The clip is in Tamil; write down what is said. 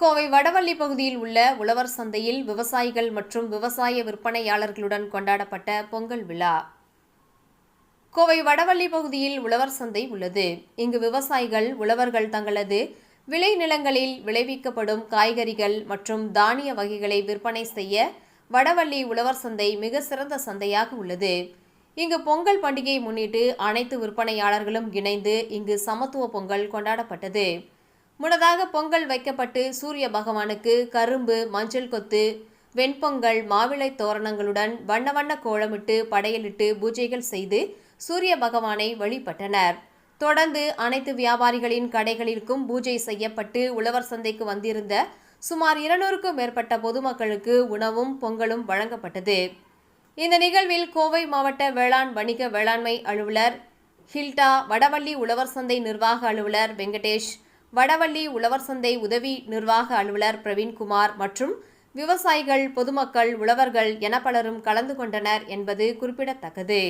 கோவை வடவள்ளி பகுதியில் உள்ள உழவர் சந்தையில் விவசாயிகள் மற்றும் விவசாய விற்பனையாளர்களுடன் கொண்டாடப்பட்ட பொங்கல் விழா. கோவை வடவள்ளி பகுதியில் உழவர் சந்தை உள்ளது. இங்கு விவசாயிகள் உழவர்கள் தங்களது விளை நிலங்களில் விளைவிக்கப்படும் காய்கறிகள் மற்றும் தானிய வகைகளை விற்பனை செய்ய வடவள்ளி உழவர் சந்தை மிக சிறந்த சந்தையாக உள்ளது. இங்கு பொங்கல் பண்டிகையை முன்னிட்டு அனைத்து விற்பனையாளர்களும் இணைந்து இங்கு சமத்துவ பொங்கல் கொண்டாடப்பட்டது. முன்னதாக பொங்கல் வைக்கப்பட்டு சூரிய பகவானுக்கு கரும்பு மஞ்சள் கொத்து வெண்பொங்கல் மாவிளை தோரணங்களுடன் வண்ண வண்ண கோலமிட்டு படையலிட்டு பூஜைகள் செய்து சூரிய பகவானை வழிபட்டனர். தொடர்ந்து அனைத்து வியாபாரிகளின் கடைகளிற்கும் பூஜை செய்யப்பட்டு உழவர் சந்தைக்கு வந்திருந்த சுமார் இருநூறுக்கும் மேற்பட்ட பொதுமக்களுக்கு உணவும் பொங்கலும் வழங்கப்பட்டது. இந்த நிகழ்வில் கோவை மாவட்ட வேளாண் வணிக வேளாண்மை அலுவலர் ஹில்டா வடவள்ளி உழவர் சந்தை நிர்வாக அலுவலர் வெங்கடேஷ் வடவள்ளி உழவர் சந்தை உதவி நிர்வாக அலுவலர் பிரவீன்குமார் மற்றும் விவசாயிகள் பொதுமக்கள் உழவர்கள் என பலரும் கலந்து கொண்டனர் என்பது குறிப்பிடத்தக்கது.